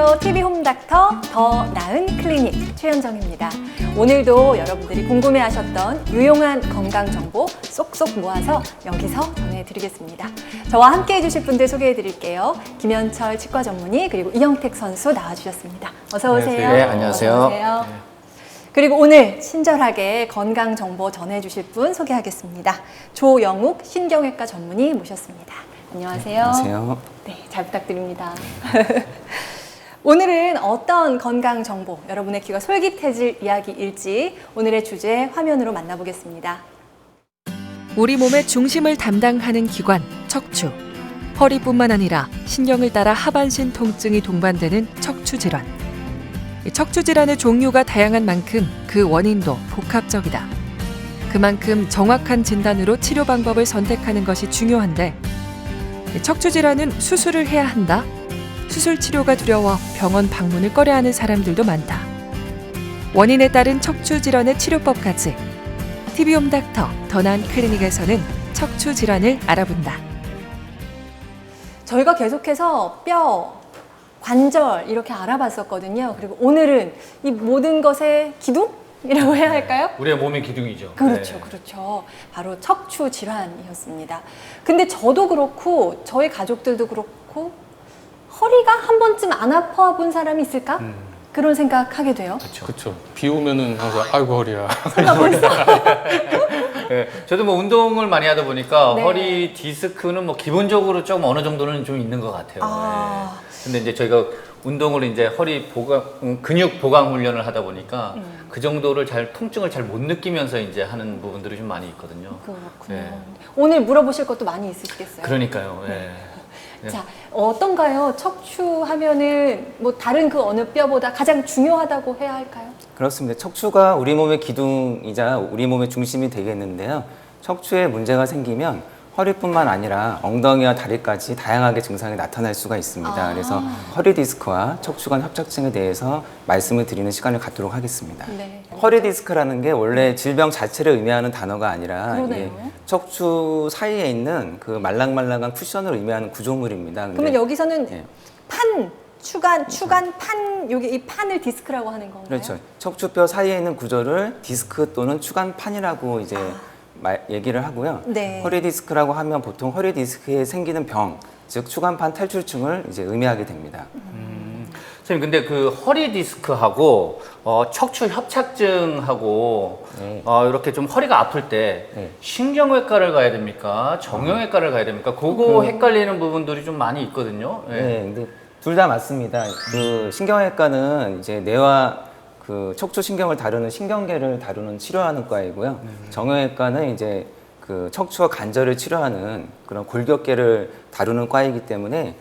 안녕하세요. TV 홈닥터 더 나은 클리닉 최현정입니다. 오늘도 여러분들이 궁금해하셨던 유용한 건강 정보 쏙쏙 모아서 여기서 전해드리겠습니다. 저와 함께 해주실 분들 소개해드릴게요. 김현철 치과 전문의 그리고 이영택 선수 나와주셨습니다. 어서 오세요. 안녕하세요. 네, 안녕하세요. 어서 오세요. 그리고 오늘 친절하게 건강 정보 전해주실 분 소개하겠습니다. 조영욱 신경외과 전문의 모셨습니다. 안녕하세요. 안녕하세요. 네, 잘 부탁드립니다. 오늘은 어떤 건강 정보, 여러분의 귀가 솔깃해질 이야기일지 오늘의 주제 화면으로 만나보겠습니다. 우리 몸의 중심을 담당하는 기관 척추. 허리뿐만 아니라 신경을 따라 하반신 통증이 동반되는 척추 질환. 이 척추 질환의 종류가 다양한 만큼 그 원인도 복합적이다. 그만큼 정확한 진단으로 치료 방법을 선택하는 것이 중요한데 이 척추 질환은 수술을 해야 한다. 수술 치료가 두려워 병원 방문을 꺼려하는 사람들도 많다. 원인에 따른 척추 질환의 치료법까지 TV 홈 닥터 더난 클리닉에서는 척추 질환을 알아본다. 저희가 계속해서 뼈, 관절 이렇게 알아봤었거든요. 그리고 오늘은 이 모든 것의 기둥이라고 해야 할까요? 우리의 몸의 기둥이죠. 그렇죠, 네. 그렇죠. 바로 척추 질환이었습니다. 근데 저도 그렇고 저희 가족들도 그렇고 허리가 한 번쯤 안 아파 본 사람이 있을까? 음. 그런 생각하게 돼요. 그렇죠. 비 오면은 항상 아이고 허리야. 제가 벌써 네, 저도 뭐 운동을 많이 하다 보니까 네. 허리 디스크는 뭐 기본적으로 좀 어느 정도는 좀 있는 것 같아요. 아. 네. 근데 이제 저희가 운동을 이제 허리 보강 음, 근육 보강 훈련을 하다 보니까 음. 그 정도를 잘 통증을 잘 못 느끼면서 이제 하는 부분들이 좀 많이 있거든요. 그렇군요. 네. 오늘 물어보실 것도 많이 있으시겠어요. 그러니까요. 네. 네. 자, 어떤가요? 척추 하면은 뭐 다른 그 어느 뼈보다 가장 중요하다고 해야 할까요? 그렇습니다. 척추가 우리 몸의 기둥이자 우리 몸의 중심이 되겠는데요. 척추에 문제가 생기면 허리뿐만 아니라 엉덩이와 다리까지 다양하게 증상이 나타날 수가 있습니다. 아. 그래서 허리 디스크와 척추관 협착증에 대해서 말씀을 드리는 시간을 갖도록 하겠습니다. 네. 허리 디스크라는 게 원래 질병 자체를 의미하는 단어가 아니라. 이게 척추 사이에 있는 그 말랑말랑한 쿠션을 의미하는 구조물입니다. 근데 그러면 여기서는 예. 판, 추간, 추간 판, 여기 이 판을 디스크라고 하는 건가요? 그렇죠. 척추뼈 사이에 있는 구조를 디스크 또는 추간판이라고 이제 말- 얘기를 하고요. 네. 허리 디스크라고 하면 보통 허리 디스크에 생기는 병, 즉 추간판 탈출증을 이제 의미하게 됩니다. 선생님 근데 그 허리 디스크하고 어, 척추 협착증하고 네. 어, 이렇게 좀 허리가 아플 때 네. 신경외과를 가야 됩니까? 정형외과를 가야 됩니까? 그거 헷갈리는 부분들이 좀 많이 있거든요. 예. 네, 근데 둘 다 맞습니다. 그 신경외과는 이제 뇌와 그 척추 신경을 다루는 신경계를 다루는 치료하는 과이고요. 정형외과는 이제 그 척추와 관절을 치료하는 그런 골격계를 다루는 과이기 때문에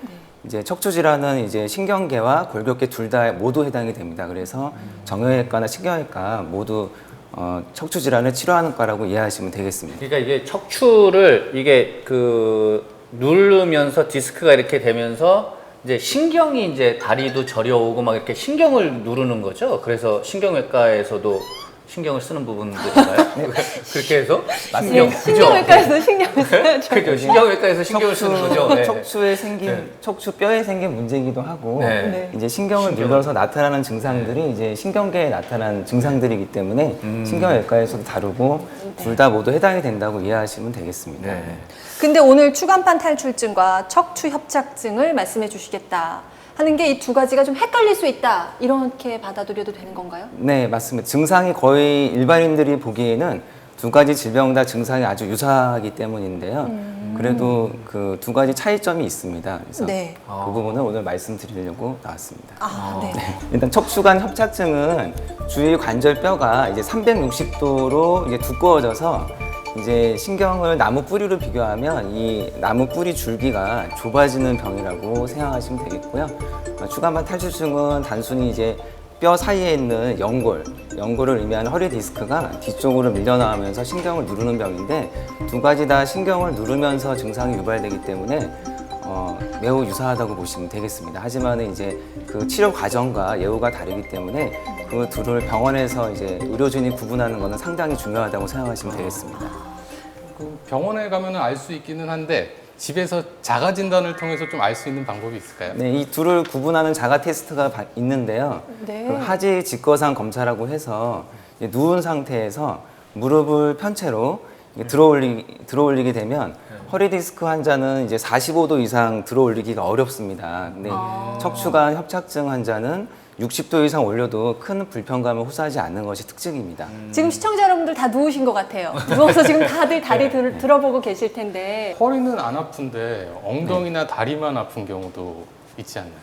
이제 척추 질환은 이제 신경계와 골격계 둘 다 모두 해당이 됩니다. 그래서 정형외과나 신경외과 모두 어, 척추 질환을 치료하는 과라고 이해하시면 되겠습니다. 그러니까 이게 척추를 이게 그 누르면서 디스크가 이렇게 되면서 이제 신경이 이제 다리도 저려오고 막 이렇게 신경을 누르는 거죠. 그래서 신경외과에서도 신경을 쓰는 부분들인가요? 그렇게 해서 신경 네, 신경외과에서 신경을 써야죠. 그렇죠. 신경외과에서 신경을 쓰는 거죠. 네. 척추에 생긴 네. 척추 뼈에 생긴 문제이기도 하고 네. 네. 이제 신경을 신경. 눌러서 나타나는 증상들이 이제 신경계에 나타나는 증상들이기 때문에 음. 신경외과에서도 다루고 둘 다 모두 해당이 된다고 이해하시면 되겠습니다. 네. 근데 오늘 추간판 탈출증과 척추 협착증을 말씀해 주시겠다 하는 게 이 두 가지가 좀 헷갈릴 수 있다 이렇게 받아들여도 되는 건가요? 네, 맞습니다. 증상이 거의 일반인들이 보기에는 두 가지 질병 다 증상이 아주 유사하기 때문인데요. 그래도 그 두 가지 차이점이 있습니다. 그래서 네. 그 부분을 오늘 말씀드리려고 나왔습니다. 아, 네. 일단 척추관 협착증은 주위 관절뼈가 이제 360도로 이제 두꺼워져서 이제 신경을 나무 뿌리로 비교하면 이 나무 뿌리 줄기가 좁아지는 병이라고 생각하시면 되겠고요. 어, 추간판 탈출증은 단순히 이제 뼈 사이에 있는 연골, 연골을 의미하는 허리 디스크가 뒤쪽으로 밀려나오면서 신경을 누르는 병인데 두 가지 다 신경을 누르면서 증상이 유발되기 때문에 어, 매우 유사하다고 보시면 되겠습니다. 하지만 이제 그 치료 과정과 예후가 다르기 때문에 그 둘을 병원에서 이제 의료진이 구분하는 것은 상당히 중요하다고 생각하시면 되겠습니다. 그 병원에 가면은 알수 있기는 한데 집에서 자가 진단을 통해서 좀 알 수 있는 방법이 있을까요? 네, 이 둘을 구분하는 자가 테스트가 바- 있는데요. 네. 그 하지 직거상 검사라고 해서 이제 누운 상태에서 무릎을 편 채로 이게 들어올리, 들어올리게 되면 허리 디스크 환자는 이제 45도 이상 들어올리기가 어렵습니다. 근데 척추관 협착증 환자는 60도 이상 올려도 큰 불편감을 호소하지 않는 것이 특징입니다. 지금 시청자 여러분들 다 누우신 것 같아요. 누워서 지금 다들 다리 네. 들, 들어보고 계실 텐데. 허리는 안 아픈데 엉덩이나 다리만 아픈 경우도 있지 않나요?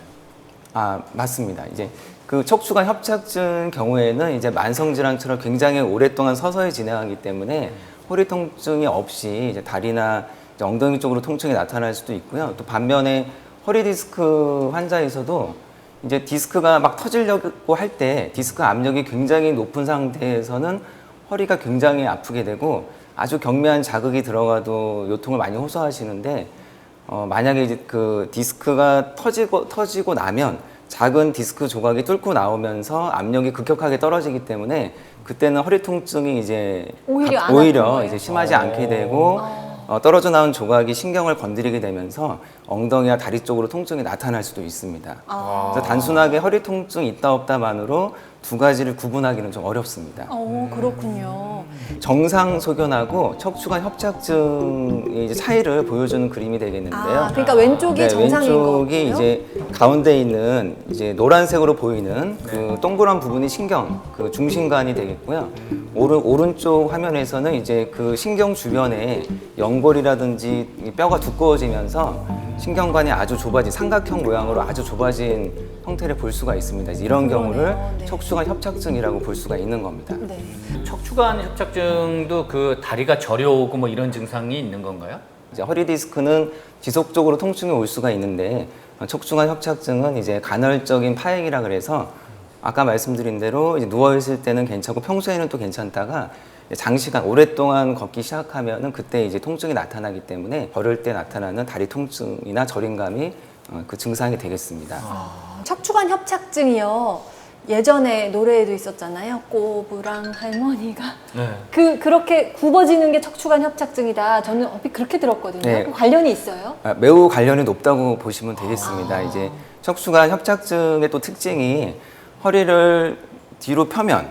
아 맞습니다. 이제 그 척추관 협착증 경우에는 이제 만성 질환처럼 굉장히 오랫동안 서서히 진행하기 때문에 허리 통증이 없이 이제 다리나 이제 엉덩이 쪽으로 통증이 나타날 수도 있고요. 또 반면에 허리 디스크 환자에서도 이제 디스크가 막 터지려고 할 때 디스크 압력이 굉장히 높은 상태에서는 허리가 굉장히 아프게 되고 아주 경미한 자극이 들어가도 요통을 많이 호소하시는데 어, 만약에 이제 그 디스크가 터지고 터지고 나면 작은 디스크 조각이 뚫고 나오면서 압력이 급격하게 떨어지기 때문에 그때는 허리 통증이 이제 오히려 각- 안 오히려 거예요? 이제 심하지 않게 되고 어, 떨어져 나온 조각이 신경을 건드리게 되면서 엉덩이와 다리 쪽으로 통증이 나타날 수도 있습니다. 아. 그래서 단순하게 허리 통증 있다 없다만으로 두 가지를 구분하기는 좀 어렵습니다. 어, 그렇군요. 정상 소견하고 척추관 협착증의 이제 차이를 보여주는 그림이 되겠는데요. 아, 그러니까 왼쪽이 네, 정상인 왼쪽이 거고요. 이제 가운데 있는 이제 노란색으로 보이는 그 동그란 부분이 신경, 그 중심관이 되겠고요. 오른 오른쪽 화면에서는 이제 그 신경 주변에 연골이라든지 이 뼈가 두꺼워지면서 신경관이 아주 좁아진 삼각형 모양으로 아주 좁아진 형태를 볼 수가 있습니다. 이제 이런 경우를 그러네요. 네. 척추관 협착증이라고 볼 수가 있는 겁니다. 네. 척추관 협착증도 그 다리가 저려오고 뭐 이런 증상이 있는 건가요? 이제 허리 디스크는 지속적으로 통증이 올 수가 있는데 어, 척추관 협착증은 이제 간헐적인 파행이라 그래서 아까 말씀드린 대로 이제 누워 있을 때는 괜찮고 평소에는 또 괜찮다가 이제 장시간 오랫동안 걷기 시작하면은 그때 이제 통증이 나타나기 때문에 걸을 때 나타나는 다리 통증이나 저림감이 어, 그 증상이 되겠습니다. 척추관 협착증이요. 예전에 노래에도 있었잖아요. 꼬부랑 할머니가 네. 그 그렇게 굽어지는 게 척추관 협착증이다. 저는 얼핏 그렇게 들었거든요. 네. 그 관련이 있어요? 아, 매우 관련이 높다고 보시면 되겠습니다. 이제 척추관 협착증의 또 특징이 허리를 뒤로 펴면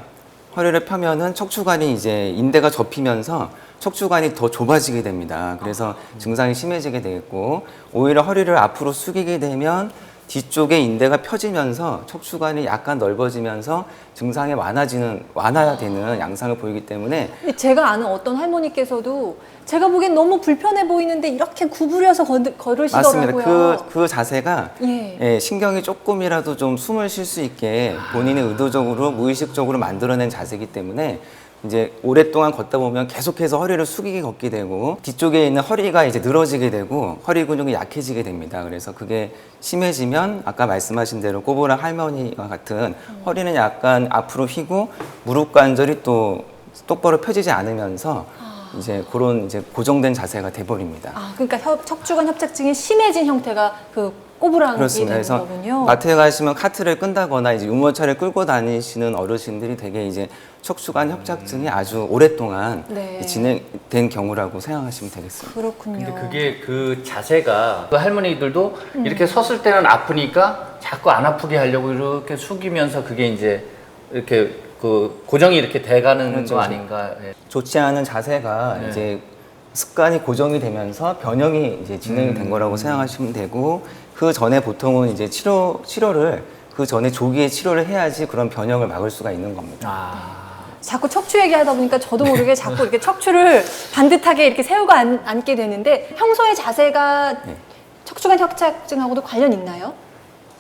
허리를 펴면은 척추관이 이제 인대가 접히면서 척추관이 더 좁아지게 됩니다. 그래서 증상이 심해지게 되겠고 오히려 허리를 앞으로 숙이게 되면 뒤쪽에 인대가 펴지면서 척추관이 약간 넓어지면서 증상이 완화지는 완화되는 양상을 보이기 때문에 제가 아는 어떤 할머니께서도 제가 보기엔 너무 불편해 보이는데 이렇게 구부려서 걸, 맞습니다. 걸으시더라고요. 그, 그 자세가 예. 예, 신경이 조금이라도 좀 숨을 쉴 수 있게 본인이 의도적으로 무의식적으로 만들어낸 자세이기 때문에 이제 오랫동안 걷다 보면 계속해서 허리를 숙이게 걷게 되고 뒤쪽에 있는 허리가 이제 늘어지게 되고 허리 근육이 약해지게 됩니다. 그래서 그게 심해지면 아까 말씀하신 대로 꼬부랑 할머니와 같은 허리는 약간 앞으로 휘고 무릎 관절이 또 똑바로 펴지지 않으면서 이제 그런 이제 고정된 자세가 돼버립니다. 아, 그러니까 협- 척추관 협착증이 심해진 형태가 그 꼬부랑이 그렇습니다. 되는 그래서 거군요. 마트에 가시면 카트를 끈다거나 이제 유모차를 끌고 다니시는 어르신들이 되게 이제 척추관 협착증이 아주 오랫동안 네. 진행된 경우라고 생각하시면 되겠습니다. 그렇군요. 근데 그게 그 자세가 그 할머니들도 이렇게 섰을 때는 아프니까 자꾸 안 아프게 하려고 이렇게 숙이면서 그게 이제 이렇게 그 고정이 이렇게 돼가는 그렇죠. 거 아닌가? 예. 좋지 않은 자세가 네. 이제 습관이 고정이 되면서 변형이 이제 진행이 된 거라고 생각하시면 되고 그 전에 보통은 이제 치료 치료를 그 전에 조기에 치료를 해야지 그런 변형을 막을 수가 있는 겁니다. 아. 자꾸 척추 얘기하다 보니까 저도 모르게 자꾸 이렇게 척추를 반듯하게 이렇게 세우고 앉, 앉게 되는데 평소의 자세가 네. 척추관 협착증하고도 관련 있나요?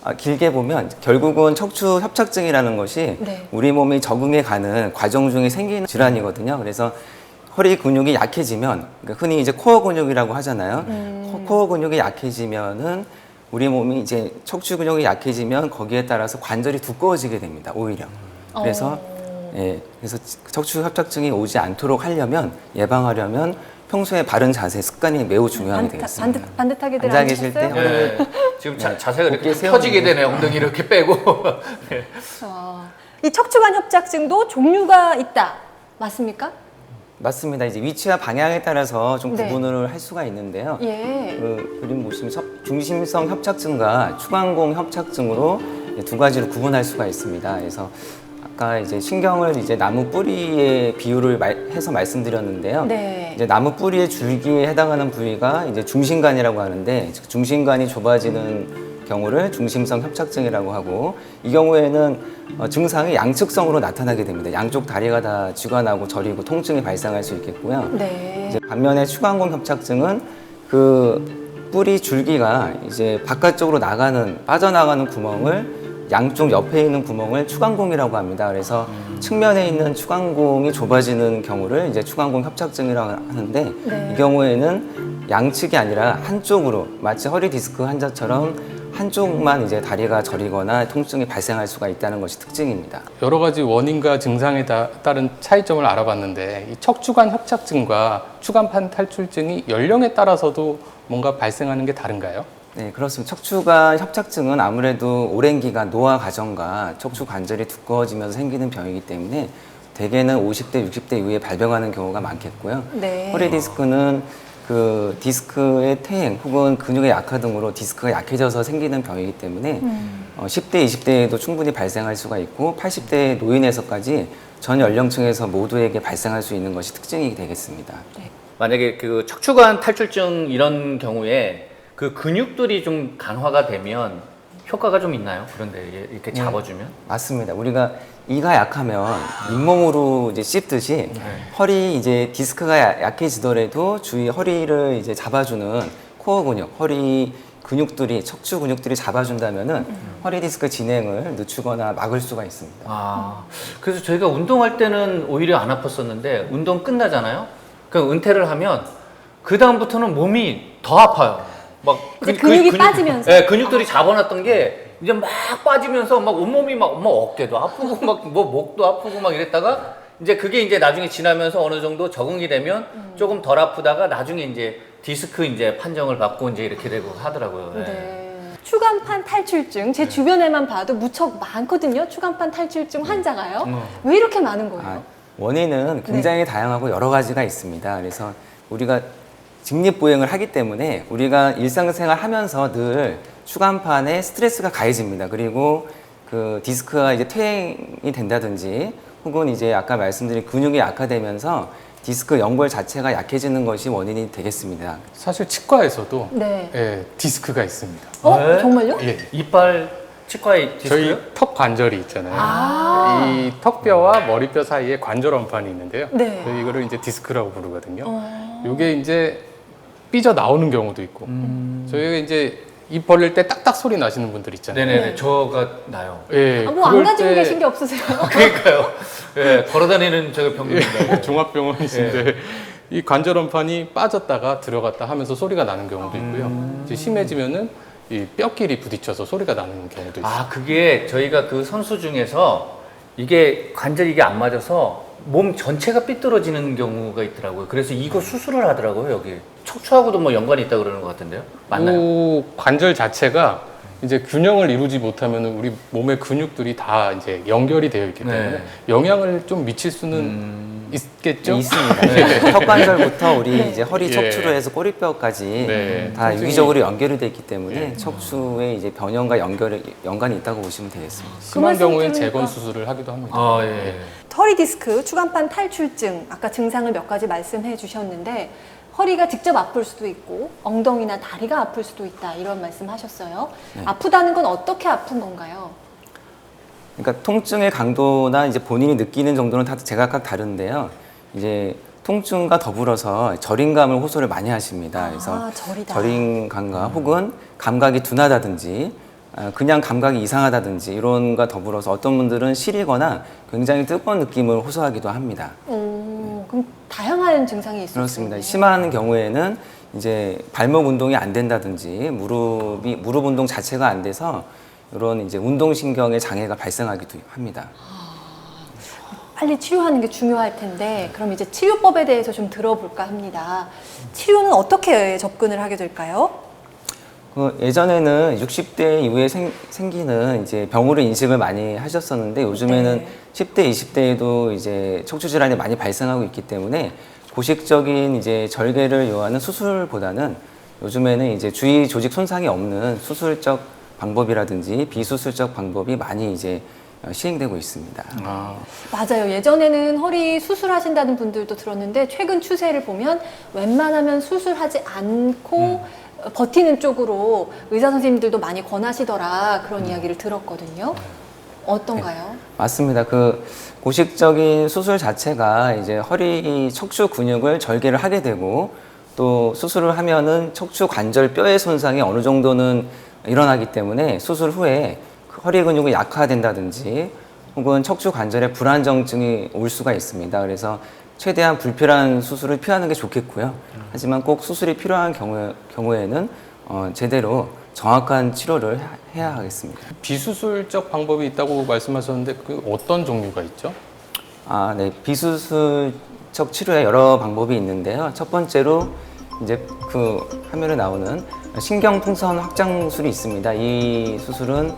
아, 길게 보면 결국은 척추 협착증이라는 것이 네. 우리 몸이 적응해 가는 과정 중에 생기는 질환이거든요. 그래서 허리 근육이 약해지면 그러니까 흔히 이제 코어 근육이라고 하잖아요. 음. 코- 코어 근육이 약해지면은 우리 몸이 이제 척추 근육이 약해지면 거기에 따라서 관절이 두꺼워지게 됩니다. 오히려. 그래서 어. 예, 그래서 척추 협착증이 오지 않도록 하려면 예방하려면 평소에 바른 자세 습관이 매우 중요한 게 반듯, 되겠습니다. 반듯, 반듯하게들 앉아 계실 때 앉으셨어요? 예. 지금 자, 자세가 이렇게 어깨 세우는 펴지게 거. 되네 엉덩이 이렇게 빼고. 예. 어, 이 척추관 협착증도 종류가 있다. 맞습니까? 맞습니다. 이제 위치와 방향에 따라서 좀 네. 구분을 할 수가 있는데요. 예. 그 그림 보시면 협- 중심성 협착증과 추간공 협착증으로 두 가지로 구분할 수가 있습니다. 그래서 아까 이제 신경을 이제 나무 뿌리의 비율을 말- 해서 말씀드렸는데요. 네. 이제 나무 뿌리의 줄기에 해당하는 부위가 이제 중심관이라고 하는데 즉 중심관이 좁아지는 경우를 중심성 협착증이라고 하고 이 경우에는 어, 증상이 양측성으로 나타나게 됩니다. 양쪽 다리가 다 쥐가 나고 저리고 통증이 발생할 수 있겠고요. 네. 이제 반면에 추간공 협착증은 그 뿌리 줄기가 이제 바깥쪽으로 나가는 빠져나가는 구멍을 양쪽 옆에 있는 구멍을 추간공이라고 합니다. 그래서 측면에 있는 추간공이 좁아지는 경우를 이제 추간공 협착증이라고 하는데 네. 이 경우에는 양측이 아니라 한쪽으로 마치 허리 디스크 환자처럼 한쪽만 이제 다리가 저리거나 통증이 발생할 수가 있다는 것이 특징입니다. 여러 가지 원인과 증상에 다- 따른 차이점을 알아봤는데 이 척추관 협착증과 추간판 탈출증이 연령에 따라서도 뭔가 발생하는 게 다른가요? 네, 그렇습니다. 척추관 협착증은 아무래도 오랜 기간 노화 과정과 척추 관절이 두꺼워지면서 생기는 병이기 때문에 대개는 50대, 60대 이후에 발병하는 경우가 많겠고요. 네. 허리 디스크는 그 디스크의 퇴행 혹은 근육의 약화 등으로 디스크가 약해져서 생기는 병이기 때문에 음. 어, 10대, 20대에도 충분히 발생할 수가 있고 80대 노인에서까지 전 연령층에서 모두에게 발생할 수 있는 것이 특징이 되겠습니다. 만약에 그 척추관 탈출증 이런 경우에 그 근육들이 좀 강화가 되면 효과가 좀 있나요? 그런데 이렇게 잡아주면? 맞습니다. 우리가 이가 약하면 잇몸으로 이제 씹듯이 허리 이제 디스크가 야- 약해지더라도 주위 허리를 이제 잡아주는 코어 근육, 허리 근육들이 척추 근육들이 잡아준다면은 허리 디스크 진행을 늦추거나 막을 수가 있습니다. 아, 그래서 저희가 운동할 때는 오히려 안 아팠었는데 운동 끝나잖아요. 그 은퇴를 하면 그 다음부터는 몸이 더 아파요. 막 근육이 빠지면서? 네, 근육들이 잡아놨던 게 이제 막 빠지면서 막 온몸이 막, 막 어깨도 아프고 막 뭐 목도 아프고 막 이랬다가 이제 그게 이제 나중에 지나면서 어느 정도 적응이 되면 조금 덜 아프다가 나중에 이제 디스크 이제 판정을 받고 이제 이렇게 되고 하더라고요. 네. 네. 추간판 탈출증 제 주변에만 봐도 무척 많거든요. 추간판 탈출증 환자가요. 어. 왜 이렇게 많은 거예요? 아, 원인은 굉장히 다양하고 여러 가지가 있습니다. 그래서 우리가 직립보행을 하기 때문에 우리가 일상생활 하면서 늘 추간판에 스트레스가 가해집니다. 그리고 그 디스크가 이제 퇴행이 된다든지 혹은 이제 아까 말씀드린 근육이 약화되면서 디스크 연골 자체가 약해지는 것이 원인이 되겠습니다. 사실 치과에서도 네. 예, 디스크가 있습니다. 어 네? 정말요? 예. 이빨 치과에 디스크요? 저희 턱 관절이 있잖아요. 아. 이 턱뼈와 머리뼈 사이에 관절 원판이 있는데요. 네. 저희 이거를 이제 디스크라고 부르거든요. 어. 이게 이제 삐져 나오는 경우도 있고, 음. 저희가 이제 입 벌릴 때 딱딱 소리 나시는 분들 있잖아요. 네네네, 네. 저가 나요. 예, 아, 뭐안 그럴 가지고 때 계신 게 없으세요? 그러니까요. 예, 걸어다니는 저 병입니다. 예, 종합병원이신데 이 관절 원판이 빠졌다가 들어갔다 하면서 소리가 나는 경우도 있고요. 음. 이제 심해지면은 이 뼈끼리 부딪혀서 소리가 나는 경우도 있어요. 아, 그게 저희가 그 선수 중에서 이게 관절이 이게 안 맞아서 몸 전체가 삐뚤어지는 경우가 있더라고요. 그래서 이거 수술을 하더라고요, 여기. 척추하고도 뭐 연관이 있다 그러는 것 같은데요. 맞나요? 이 관절 자체가 이제 균형을 이루지 못하면 우리 몸의 근육들이 다 이제 연결이 되어 있기 때문에 네. 영향을 좀 미칠 수는 음, 있겠죠. 있습니다. 턱관절부터 우리 네. 이제 허리 예. 척추로 해서 꼬리뼈까지 네. 다 통증이- 유기적으로 연결이 되어 있기 때문에 예. 척추의 이제 변형과 연결 연관이 있다고 보시면 되겠습니다. 심한 그 말씀 경우엔 들으니까- 재건 수술을 하기도 합니다. 아, 예. 허리 디스크, 추간판 탈출증 아까 증상을 몇 가지 말씀해 주셨는데 허리가 직접 아플 수도 있고 엉덩이나 다리가 아플 수도 있다 이런 말씀하셨어요. 네. 아프다는 건 어떻게 아픈 건가요? 그러니까 통증의 강도나 이제 본인이 느끼는 정도는 다 제각각 다른데요. 이제 통증과 더불어서 저림감을 호소를 많이 하십니다. 그래서 아, 저리다. 저림감과 혹은 감각이 둔하다든지 아, 그냥 감각이 이상하다든지 이런과 더불어서 어떤 분들은 시리거나 굉장히 뜨거운 느낌을 호소하기도 합니다. 오, 그럼 다양한 증상이 있을 수 그렇습니다. 있네요. 심한 경우에는 이제 발목 운동이 안 된다든지 무릎이 무릎 운동 자체가 안 돼서 이런 이제 운동 신경의 장애가 발생하기도 합니다. 빨리 치료하는 게 중요할 텐데 그럼 이제 치료법에 대해서 좀 들어볼까 합니다. 치료는 어떻게 접근을 하게 될까요? 그 예전에는 60대 이후에 생, 기는 이제 병으로 인식을 많이 하셨었는데 요즘에는 네. 10대, 20대에도 이제 척추 질환이 많이 발생하고 있기 때문에 고식적인 이제 절개를 요하는 수술보다는 요즘에는 이제 주위 조직 손상이 없는 수술적 방법이라든지 비수술적 방법이 많이 이제 어, 시행되고 있습니다. 아, 맞아요. 예전에는 허리 수술하신다는 분들도 들었는데 최근 추세를 보면 웬만하면 수술하지 않고 버티는 쪽으로 의사 선생님들도 많이 권하시더라 그런 이야기를 들었거든요. 어떤가요? 맞습니다. 그 고식적인 수술 자체가 이제 허리 척추 근육을 절개를 하게 되고 또 수술을 하면은 척추 관절 뼈의 손상이 어느 정도는 일어나기 때문에 수술 후에 그 허리 근육이 약화된다든지 혹은 척추 관절에 불안정증이 올 수가 있습니다. 그래서 최대한 불필요한 수술을 피하는 게 좋겠고요. 하지만 꼭 수술이 필요한 경우, 경우에는 어, 제대로 정확한 치료를 해야 하겠습니다. 비수술적 방법이 있다고 말씀하셨는데 그 어떤 종류가 있죠? 아, 네. 비수술적 치료에 여러 방법이 있는데요. 첫 번째로 이제 그 화면에 나오는 신경풍선 확장술이 있습니다. 이 수술은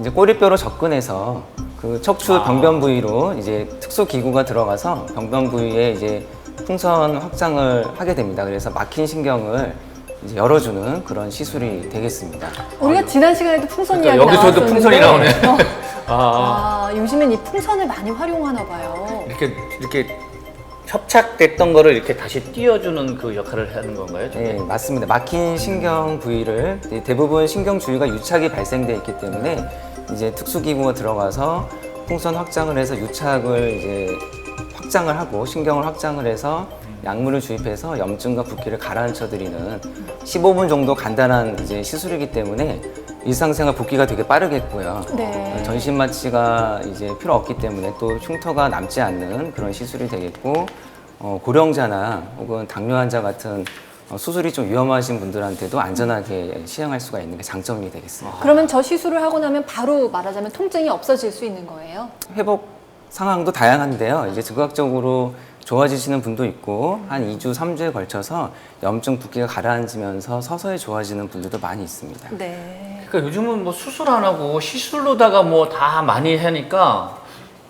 이제 꼬리뼈로 접근해서 그 척추 병변 부위로 이제 특수 기구가 들어가서 병변 부위에 이제 풍선 확장을 하게 됩니다. 그래서 막힌 신경을 이제 열어주는 그런 시술이 되겠습니다. 우리가 지난 시간에도 풍선 그러니까 이야기 여기서도 풍선이 나오네. 나왔었는데, 어, 아, 아, 요즘엔 이 풍선을 많이 활용하나 봐요. 이렇게 이렇게 협착됐던 거를 이렇게 다시 띄워주는 그 역할을 하는 건가요? 네, 맞습니다. 막힌 신경 부위를 이제 대부분 신경 주위가 유착이 발생돼 있기 때문에 이제 특수 기구가 들어가서 풍선 확장을 해서 유착을 이제 확장을 하고 신경을 확장을 해서 약물을 주입해서 염증과 붓기를 가라앉혀 드리는 15분 정도 간단한 이제 시술이기 때문에 일상생활 복귀가 되게 빠르겠고요. 네. 전신 마취가 이제 필요 없기 때문에 또 흉터가 남지 않는 그런 시술이 되겠고 어, 고령자나 혹은 당뇨 환자 같은 어, 수술이 좀 위험하신 분들한테도 안전하게 시행할 수가 있는 게 장점이 되겠습니다. 그러면 저 시술을 하고 나면 바로 말하자면 통증이 없어질 수 있는 거예요? 회복 상황도 다양한데요. 이제 즉각적으로 좋아지시는 분도 있고 한 2주, 3주에 걸쳐서 염증 붓기가 가라앉으면서 서서히 좋아지는 분들도 많이 있습니다. 네. 그러니까 요즘은 뭐 수술 안 하고 시술로다가 뭐 다 많이 하니까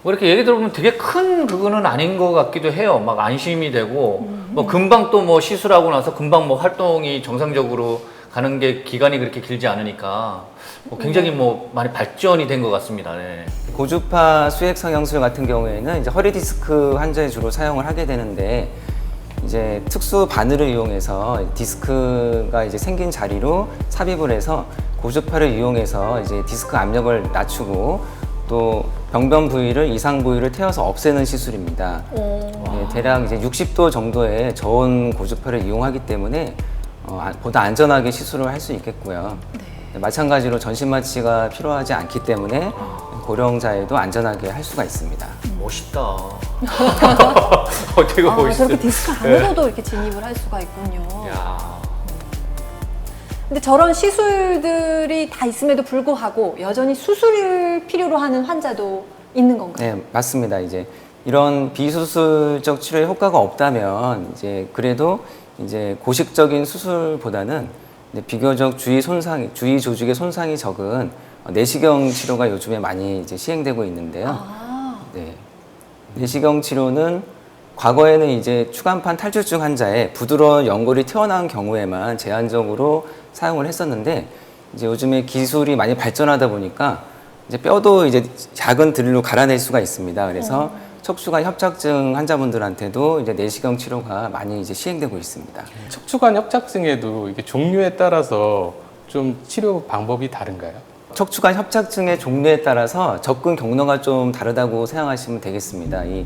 뭐 이렇게 얘기 들어보면 되게 큰 그거는 아닌 것 같기도 해요. 막 안심이 되고 뭐 금방 또 뭐 시술하고 나서 금방 뭐 활동이 정상적으로 가는 게 기간이 그렇게 길지 않으니까 뭐 굉장히 뭐 많이 발전이 된 것 같습니다. 네. 고주파 수액 성형술 같은 경우에는 이제 허리 디스크 환자에 주로 사용을 하게 되는데 이제 특수 바늘을 이용해서 디스크가 이제 생긴 자리로 삽입을 해서 고주파를 이용해서 이제 디스크 압력을 낮추고 또 병변 부위를 이상 부위를 태워서 없애는 시술입니다. 오. 예, 대략 이제 60도 정도의 저온 고주파를 이용하기 때문에 어, 아- 보다 안전하게 시술을 할 수 있겠고요. 네, 마찬가지로 전신 마취가 필요하지 않기 때문에 고령자에도 안전하게 할 수가 있습니다. 멋있다. 어, 되게 아, 멋있어. 저렇게 디스크 안으로도 이렇게 진입을 할 수가 있군요. 야. 근데 저런 시술들이 다 있음에도 불구하고 여전히 수술을 필요로 하는 환자도 있는 건가요? 네, 맞습니다. 이제 이런 비수술적 치료에 효과가 없다면 이제 그래도 이제 고식적인 수술보다는 비교적 주위 손상, 주위 조직의 손상이 적은 내시경 치료가 요즘에 많이 이제 시행되고 있는데요. 아, 네. 내시경 치료는 과거에는 이제 추간판 탈출증 환자의 부드러운 연골이 튀어나온 경우에만 제한적으로 사용을 했었는데 이제 요즘에 기술이 많이 발전하다 보니까 이제 뼈도 이제 작은 드릴로 갈아낼 수가 있습니다. 그래서 척추관 협착증 환자분들한테도 이제 내시경 치료가 많이 이제 시행되고 있습니다. 척추관 협착증에도 이게 종류에 따라서 좀 치료 방법이 다른가요? 척추관 협착증의 종류에 따라서 접근 경로가 좀 다르다고 생각하시면 되겠습니다. 이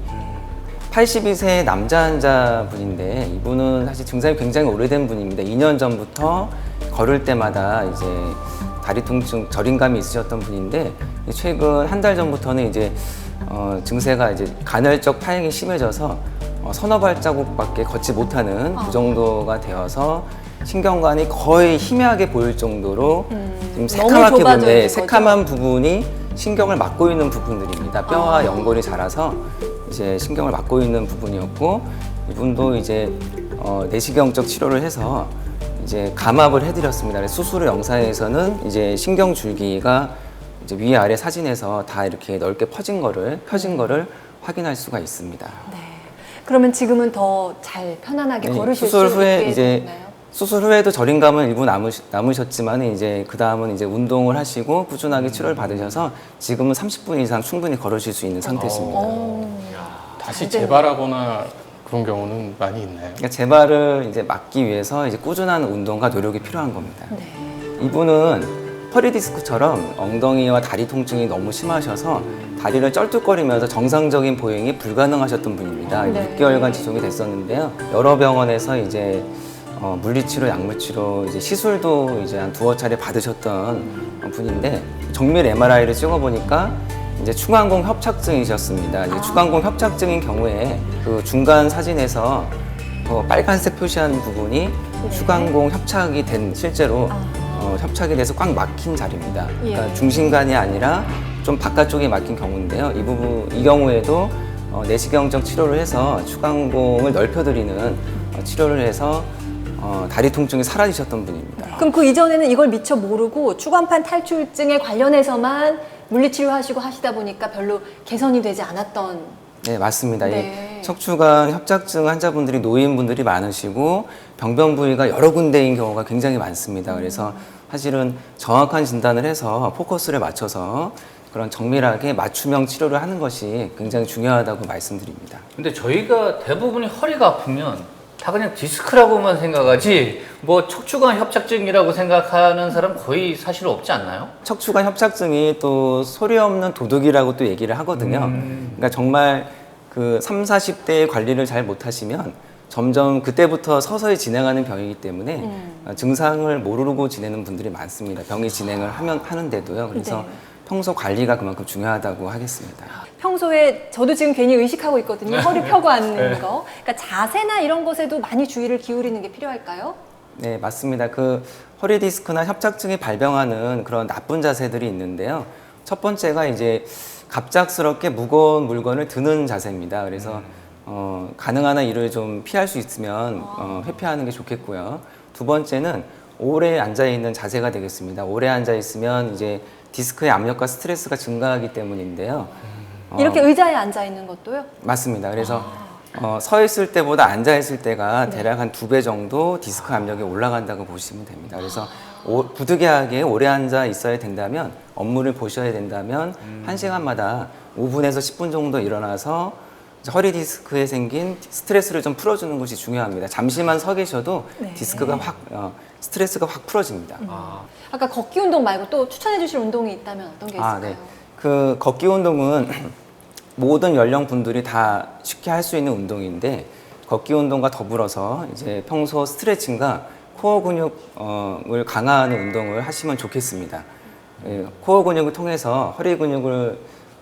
82세 남자 환자분인데 이분은 사실 증상이 굉장히 오래된 분입니다. 2년 전부터 걸을 때마다 이제 다리 통증, 저림감이 있으셨던 분인데 최근 한 달 전부터는 이제 어, 증세가 이제 간헐적 파행이 심해져서 어, 서너 발자국밖에 걷지 못하는 그 정도가 되어서 신경관이 거의 희미하게 보일 정도로 지금 너무 새카맣게 보는데 있는 새카만 부분이 신경을 막고 있는 부분들입니다. 뼈와 아. 연골이 자라서 이제 신경을 막고 있는 부분이었고 이분도 이제 어, 내시경적 치료를 해서 이제 감압을 해드렸습니다. 그래서 수술 영상에서는 이제 신경 줄기가 이제 위 아래 사진에서 다 이렇게 넓게 퍼진 거를 펴진 거를 확인할 수가 있습니다. 네. 그러면 지금은 더 잘 편안하게 네, 걸으실 수술 수 후에 있게 이제 됐나요? 수술 후에도 저림감은 일부 남으시, 남으셨지만 이제 그 다음은 이제 운동을 하시고 꾸준하게 치료를 받으셔서 지금은 30분 이상 충분히 걸으실 수 있는 상태십니다. 어. 다시 잘. 재발하거나 그런 경우는 많이 있나요? 그러니까 재발을 이제 막기 위해서 이제 꾸준한 운동과 노력이 필요한 겁니다. 네. 이분은 허리 디스크처럼 엉덩이와 다리 통증이 너무 심하셔서 다리를 쩔뚝거리면서 정상적인 보행이 불가능하셨던 분입니다. 네. 6개월간 지속이 됐었는데요. 여러 병원에서 이제 어, 물리치료, 약물치료, 이제 시술도 이제 한 두어 차례 받으셨던 분인데 정밀 MRI를 찍어보니까 이제 충안공 협착증이셨습니다. 이제 충안공 협착증인 경우에 그 중간 사진에서 어, 빨간색 표시한 부분이 추간공 협착이 된 실제로 어, 협착이 돼서 꽉 막힌 자리입니다. 그러니까 예. 중심간이 아니라 좀 바깥쪽에 막힌 경우인데요. 이 부분 이 경우에도 어, 내시경적 치료를 해서 추간공을 넓혀드리는 어, 치료를 해서 어, 다리 통증이 사라지셨던 분입니다. 그럼 그 이전에는 이걸 미처 모르고 추간판 탈출증에 관련해서만 물리치료하시고 하시다 보니까 별로 개선이 되지 않았던 네, 맞습니다. 네. 이 척추관 협착증 환자분들이 노인분들이 많으시고 병변 부위가 여러 군데인 경우가 굉장히 많습니다. 그래서 사실은 정확한 진단을 해서 포커스를 맞춰서 그런 정밀하게 맞춤형 치료를 하는 것이 굉장히 중요하다고 말씀드립니다. 근데 저희가 대부분이 허리가 아프면 다 그냥 디스크라고만 생각하지 뭐 척추관 협착증이라고 생각하는 사람 거의 사실 없지 않나요? 척추관 협착증이 또 소리 없는 도둑이라고 또 얘기를 하거든요. 그러니까 정말 그 3, 40대의 관리를 잘 못하시면 점점 그때부터 서서히 진행하는 병이기 때문에 어, 증상을 모르고 지내는 분들이 많습니다. 병이 진행을 하면 하는데도요. 그래서 네. 평소 관리가 그만큼 중요하다고 하겠습니다. 평소에 저도 지금 괜히 의식하고 있거든요. 허리 펴고 앉는 거. 그러니까 자세나 이런 것에도 많이 주의를 기울이는 게 필요할까요? 네, 맞습니다. 그 허리 디스크나 협착증이 발병하는 그런 나쁜 자세들이 있는데요. 첫 번째가 이제 갑작스럽게 무거운 물건을 드는 자세입니다. 그래서 어, 가능한 한 이를 좀 피할 수 있으면 어, 회피하는 게 좋겠고요. 두 번째는 오래 앉아 있는 자세가 되겠습니다. 오래 앉아 있으면 이제 디스크의 압력과 스트레스가 증가하기 때문인데요. 어, 이렇게 의자에 앉아 있는 것도요? 맞습니다. 그래서 어, 서 있을 때보다 앉아 있을 때가 대략 한 두 배 정도 디스크 압력이 올라간다고 보시면 됩니다. 그래서 오, 부득이하게 오래 앉아 있어야 된다면 업무를 보셔야 된다면 한 시간마다 5분에서 10분 정도 일어나서 허리 디스크에 생긴 스트레스를 좀 풀어주는 것이 중요합니다. 잠시만 서 계셔도 네. 디스크가 확 어, 스트레스가 확 풀어집니다. 아까 걷기 운동 말고 또 추천해 주실 운동이 있다면 어떤 게 있을까요? 아, 네. 그 걷기 운동은 모든 연령 분들이 다 쉽게 할 수 있는 운동인데 걷기 운동과 더불어서 이제 평소 스트레칭과 코어 근육을 강화하는 운동을 하시면 좋겠습니다. 예, 코어 근육을 통해서 허리 근육을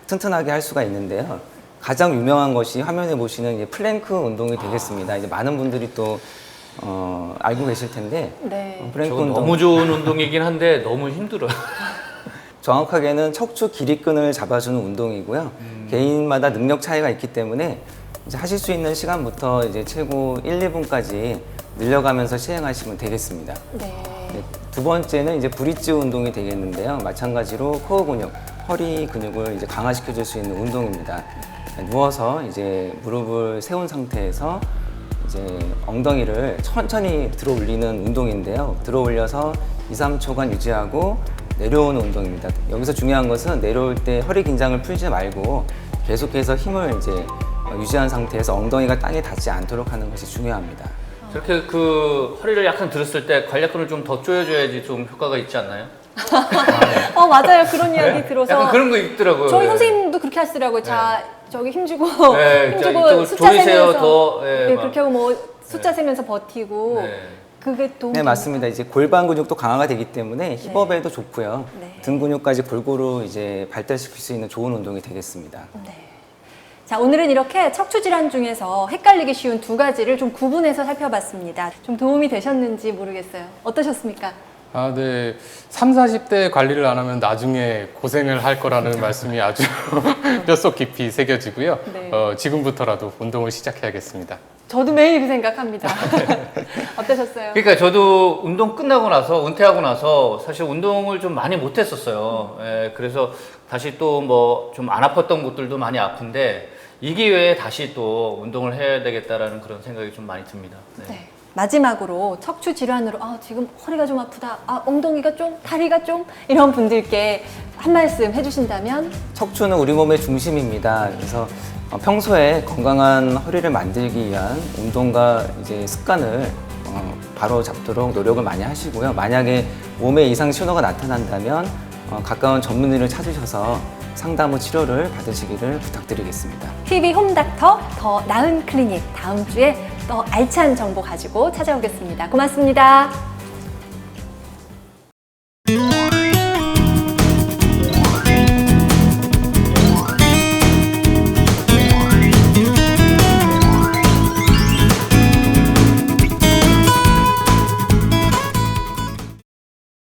튼튼하게 할 수가 있는데요. 가장 유명한 것이 화면에 보시는 이제 플랭크 운동이 되겠습니다. 이제 많은 분들이 또 어, 알고 계실 텐데 네. 어, 플랭크 저건 운동 너무 좋은 운동이긴 한데 너무 힘들어요. 정확하게는 척추 길이끈을 잡아주는 운동이고요. 개인마다 능력 차이가 있기 때문에 이제 하실 수 있는 시간부터 이제 최고 1, 2분까지 늘려가면서 시행하시면 되겠습니다. 네. 네, 두 번째는 이제 브릿지 운동이 되겠는데요. 마찬가지로 코어 근육, 허리 근육을 이제 강화시켜 줄 수 있는 운동입니다. 네, 누워서 이제 무릎을 세운 상태에서 이제 엉덩이를 천천히 들어 올리는 운동인데요. 들어 올려서 2, 3초간 유지하고 내려오는 운동입니다. 여기서 중요한 것은 내려올 때 허리 긴장을 풀지 말고 계속해서 힘을 이제 어, 유지한 상태에서 엉덩이가 땅에 닿지 않도록 하는 것이 중요합니다. 저렇게 그 허리를 약간 들었을 때 관략근을 좀 더 조여줘야지 좀 효과가 있지 않나요? 어 맞아요 그런 이야기 들어서 약간 그런 거 있더라고요. 저희 네. 선생님도 그렇게 하시더라고요. 자 저기 힘주고 네, 자, 힘주고 숫자 조이세요, 세면서 더. 네, 네, 막. 그렇게 하고 뭐 숫자 세면서 버티고 네. 그게 도움 네 맞습니다. 이제 골반 근육도 강화가 되기 때문에 힙업에도 좋고요. 네. 등 근육까지 골고루 이제 발달시킬 수 있는 좋은 운동이 되겠습니다. 네. 자, 오늘은 이렇게 척추 질환 중에서 헷갈리기 쉬운 두 가지를 좀 구분해서 살펴봤습니다. 좀 도움이 되셨는지 모르겠어요. 어떠셨습니까? 아, 네. 3, 40대 관리를 안 하면 나중에 고생을 할 거라는 말씀이 아주 뼛속 깊이 새겨지고요. 네. 어, 지금부터라도 운동을 시작해야겠습니다. 저도 매일 그 생각합니다. 어떠셨어요? 그러니까 저도 운동 끝나고 나서 은퇴하고 나서 사실 운동을 좀 많이 못했었어요. 예, 그래서 다시 또 뭐 좀 안 아팠던 곳들도 많이 아픈데 이 기회에 다시 또 운동을 해야 되겠다라는 그런 생각이 좀 많이 듭니다. 네. 네. 마지막으로 척추 질환으로 아, 지금 허리가 좀 아프다, 아, 엉덩이가 좀, 다리가 좀 이런 분들께 한 말씀 해주신다면 척추는 우리 몸의 중심입니다. 그래서 어, 평소에 건강한 허리를 만들기 위한 운동과 이제 습관을 어, 바로 잡도록 노력을 많이 하시고요. 만약에 몸에 이상 신호가 나타난다면 어, 가까운 전문의를 찾으셔서 상담 후 치료를 받으시기를 부탁드리겠습니다. TV 홈닥터 더 나은 클리닉 다음 주에 더 알찬 정보 가지고 찾아오겠습니다. 고맙습니다.